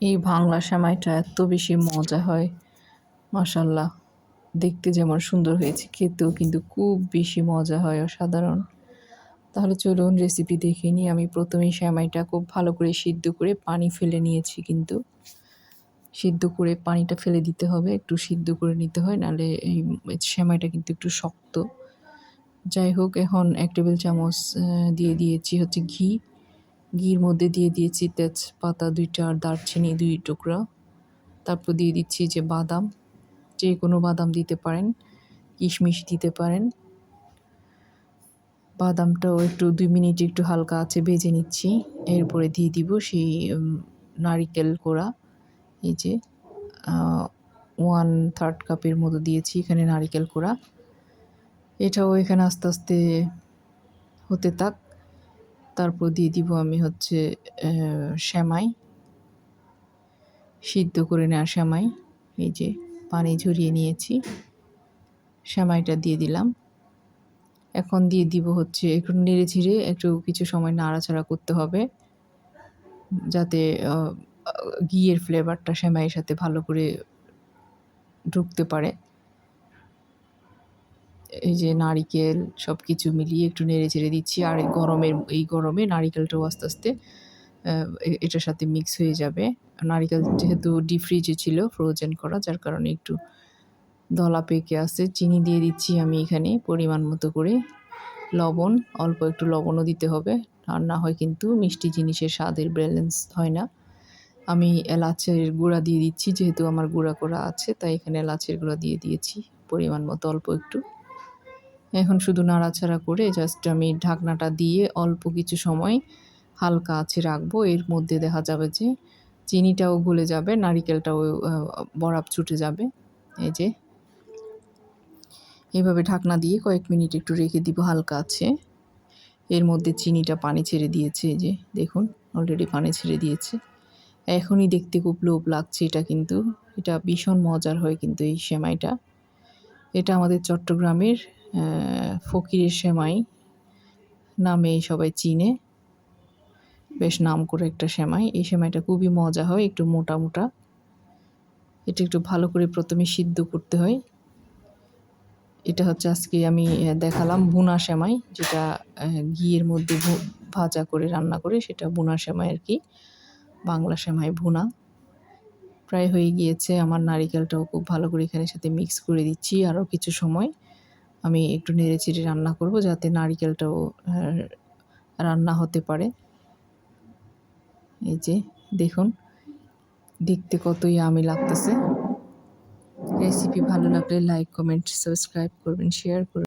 এই বাংলা সেমাইটা এত বেশি মজা হয়। মাশাল্লাহ দেখতে যেমন সুন্দর হয়েছে, খেতেও কিন্তু খুব বেশি মজা হয় অসাধারণ। তাহলে চলুন রেসিপি দেখে নিই। আমি প্রথমেই সেমাইটা খুব ভালো করে সিদ্ধ করে পানি ফেলে নিয়েছি কিন্তু। সিদ্ধ করে পানিটা ফেলে দিতে হবে, একটু সিদ্ধ করে নিতে হয়, নাহলে এই সেমাইটা কিন্তু একটু শক্ত। যাই হোক, এখন এক টেবিল চামচ দিয়ে দিয়েছি হচ্ছে ঘি। ঘির মধ্যে দিয়ে দিয়েছি তেজপাতা দুইটা আর দারচিনি দুই টুকরা। তারপর দিয়ে দিচ্ছি যে বাদাম। যে কোনো বাদাম দিতে পারেন, কিশমিশ দিতে পারেন। বাদামটাও একটু দুই মিনিট একটু হালকা আছে ভেজে নিচ্ছি। এরপরে দিয়ে দিব সেই নারিকেল কোড়া। এই যে ওয়ান থার্ড কাপের মতো দিয়েছি এখানে নারিকেল কোড়া। এটাও এখানে আস্তে আস্তে হতে থাক। তারপর দিয়ে দিব আমি হচ্ছে শ্যামাই সিদ্ধ করে নেওয়া শ্যামাই এই যে পানি ঝরিয়ে নিয়েছি। শ্যামাইটা দিয়ে দিলাম। এখন দিয়ে দিব হচ্ছে একটু নেড়ে ঝিরে একটু কিছু সময় নাড়াচাড়া করতে হবে, যাতে ঘিয়ের ফ্লেভারটা শ্যামাইয়ের সাথে ভালো করে ঢুকতে পারে। এই যে নারিকেল সব কিছু মিলিয়ে একটু নেড়ে চেড়ে দিচ্ছি, আর গরমের, এই গরমে নারিকেলটাও আস্তে আস্তে এটার সাথে মিক্স হয়ে যাবে। নারিকেল যেহেতু ডিপ ফ্রিজে ছিল ফ্রোজেন করা, যার কারণে একটু দলা পেকে আসছে চিনি দিয়ে দিচ্ছি আমি এখানে পরিমাণ মতো করে। লবণ, অল্প একটু লবণও দিতে হবে। আর না হয় কিন্তু মিষ্টি জিনিসের স্বাদের ব্যালেন্স হয় না। আমি এলাচের গুঁড়া দিয়ে দিচ্ছি, যেহেতু আমার গুঁড়া করা আছে, তাই এখানে এলাচের গুঁড়া দিয়ে দিয়েছি। পরিমাণ মতো অল্প একটু। এখন শুধু নাড়াচাড়া করে জাস্ট আমি ঢাকনাটা দিয়ে অল্প কিছু সময় হালকা আছে রাখব। এর মধ্যে দেখা যাবে যে চিনিটাও গলে যাবে, নারিকেলটাও বরাব ছুটে যাবে। এই যে এভাবে ঢাকনা দিয়ে কয়েক মিনিট একটু রেখে দিব হালকা আছে এর মধ্যে চিনিটা পানি ছেড়ে দিয়েছে, এই যে দেখুন অলরেডি পানি ছেড়ে দিয়েছে। এখনই দেখতে খুব লোভ লাগছে এটা কিন্তু, এটা ভীষণ মজার হয় কিন্তু এই সেমাইটা। এটা আমাদের চট্টগ্রামের ফকিরের সেমাই নামে সবাই চিনে। বেশ নাম করে একটা সেমাই। এই সেমাইটা খুবই মজা হয়, একটু মোটা মোটা। এটা একটু ভালো করে প্রথমে সিদ্ধ করতে হয়। এটা হচ্ছে আজকে আমি দেখালাম বুনা সেমাই, যেটা ঘিয়ের মধ্যে ভাজা করে রান্না করে, সেটা বুনা সেমাই আর কি। বাংলা সেমাই ভুনা। প্রায় হয়ে গিয়েছে, আমার নারিকেলটাও খুব ভালো করে এখানে সাথে মিক্স করে দিচ্ছি আরও কিছু সময়। আমি একটু নেড়ে রান্না করব যাতে নারিকেলটাও রান্না হতে পারে। এই যে, দেখুন, দেখতে কতই আমি লাগতেছে। রেসিপি ভালো লাগলে লাইক, কমেন্ট, সাবস্ক্রাইব করবেন, শেয়ার করবেন।